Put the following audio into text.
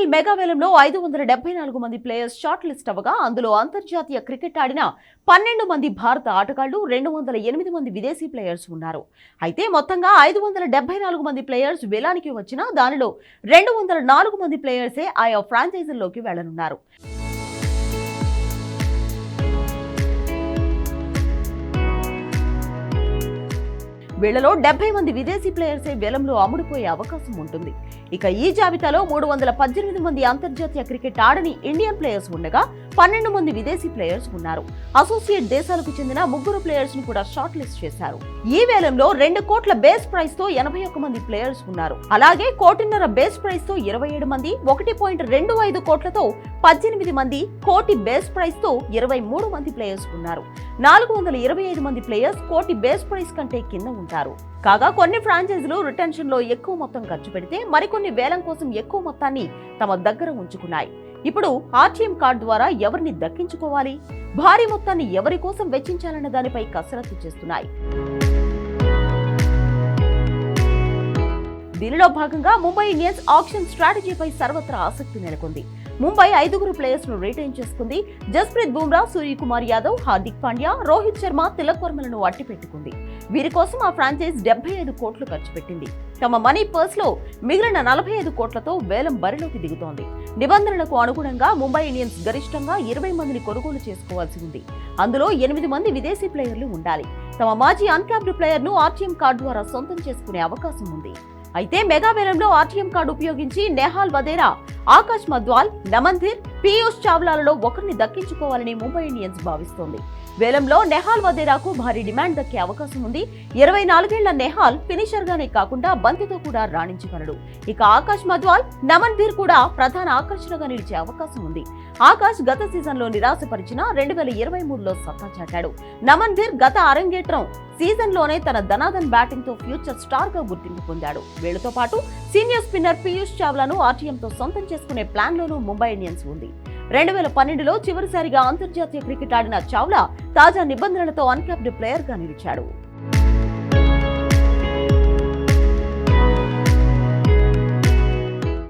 IPL mega వేలంలో ఐదు వందల డెబ్బై నాలుగు మంది ప్లేయర్స్ షార్ట్ లిస్ట్ అవ్వగా అందులో అంతర్జాతీయ క్రికెట్ ఆడిన పన్నెండు మంది భారత ఆటగాళ్ళు రెండు వందల ఎనిమిది మంది విదేశీ ప్లేయర్స్ ఉన్నారు. అయితే మొత్తంగా ఐదు వందల డెబ్బై నాలుగు మంది ప్లేయర్స్ వేలానికి వచ్చినా దానిలో రెండు వందల నాలుగు మంది ప్లేయర్సే ఆయా ఫ్రాంచైజీల్లోకి వెళ్ళనున్నారు వీళ్ళలో డెబ్బై మంది విదేశీ ప్లేయర్సే వేలంలో అమ్ముడుపోయే అవకాశం ఉంటుంది. ఇక ఈ జాబితాలో మూడు వందల పద్దెనిమిది మంది అంతర్జాతీయ క్రికెట్ ఆడని ఇండియన్ ప్లేయర్స్ ఉండగా పన్నెండు మంది విదేశీ ప్లేయర్స్ ఉన్నారు. అసోసియేట్ దేశాలకు చెందిన ముగ్గురు ప్లేయర్స్ను కూడా షార్ట్ లిస్ట్ చేశారు. ఈ వేలంలో రెండు కోట్ల బేస్ ప్రైస్తో ఎనభై ఒక్క మంది ప్లేయర్స్ ఉన్నారు. అలాగే కోటిన్నర బేస్ ప్రైస్తో ఇరవై ఏడు మంది ఒకటి పాయింట్ రెండు ఐదు కోట్లతో పద్దెనిమిది మంది కోటి బేస్ ప్రైస్తో ఇరవై మూడు మంది ప్లేయర్స్ ఉన్నారు. నాలుగు వందల ఇరవై ఐదు మంది ప్లేయర్స్ కోటి బేస్ ప్రైస్ కంటే కింద ఉంటారు కాగా కొన్ని ఫ్రాంచైజీలు రిటెన్షన్లో ఎక్కువ మొత్తం ఖర్చు పెడితే మరికొన్ని వేలం కోసం ఎక్కువ మొత్తాన్ని తమ దగ్గర ఉంచుకున్నాయి. ఇప్పుడు ఆర్టీఎం కార్డు ద్వారా ఎవరిని దక్కించుకోవాలి? భారీ మొత్తాన్ని ఎవరి కోసం వెచ్చించాలన్న దానిపై కసరత్తు చేస్తున్నాయి. దీనిలో భాగంగా ముంబై ఇండియన్స్ ఆప్షన్ స్ట్రాటజీపై సర్వత్రా ఆసక్తి నెలకొంది. ముంబై ఐదుగురు ప్లేయర్స్ను రిటైన్ చేసుకుంది. జస్ప్రీత్ బుమ్రా సూర్యకుమార్ యాదవ్ హార్దిక్ పాండ్యా రోహిత్ శర్మ తిలక్ వర్మలను అట్టి పెట్టుకుంది వీరి కోసం ఆ ఫ్రాంచైజ్ డెబ్బై ఐదు కోట్లు ఖర్చు పెట్టింది. తమ మనీ పర్స్లో మిగిలిన నలభై ఐదు కోట్లతో వేలం బరిలోకి దిగుతోంది. నిబంధనలకు అనుగుణంగా ముంబై ఇండియన్స్ గరిష్టంగా ఇరవై మందిని కొనుగోలు చేసుకోవాల్సి ఉంది. అందులో ఎనిమిది మంది విదేశీ ప్లేయర్లు ఉండాలి. తమ మాజీ అన్క్యాప్డ్ ప్లేయర్ను ఆర్టీఎం కార్డు ద్వారా సొంతం చేసుకునే అవకాశం ఉంది. అయితే మెగా వేలంలో ఆర్టీఎం కార్డు ఉపయోగించి నెహాల్ వదేరా ఆకాష్ మద్వాల్ నమన్ధీర్ పీయూష్ చావ్లాలలో ఒకరిని దక్కించుకోవాలని ముంబై ఇండియన్స్ భావిస్తోంది. వేలంలో నెహాల్ వదేరాకు భారీ డిమాండ్ దక్కే అవకాశం ఉంది. ఇరవై నాలుగేళ్ళ నెహాల్ ఫినిషర్గానే కాకుండా బంతితో కూడా రాణించగలడు. ఇక ఆకాష్ మద్వాల్ నమన్ ధీర్ కూడా ప్రధాన ఆకర్షణగా నిలిచే అవకాశం ఉంది. ఆకాష్ గత సీజన్లో నిరాశపరిచిన రెండు వేల ఇరవై మూడులో సత్తా చాటాడు. నమన్ ధీర్ గత అరంగేట్రం సీజన్లోనే తన ధనాదన్ బ్యాటింగ్తో ఫ్యూచర్ స్టార్గా గుర్తింపు పొందాడు. వీళ్ళతో పాటు సీనియర్ స్పిన్నర్ పీయూష్ చావ్లాను ఆర్టీఎంతో సొంతం చేసుకునే ప్లాన్లోనూ ముంబై ఇండియన్స్ ఉంది. రెండు వేల పన్నెండులో చివరిసారిగా అంతర్జాతీయ క్రికెట్ ఆడిన చావ్లా తాజా నిబంధనలతో అన్క్యాప్డ్ ప్లేయర్గా నిలిచాడు.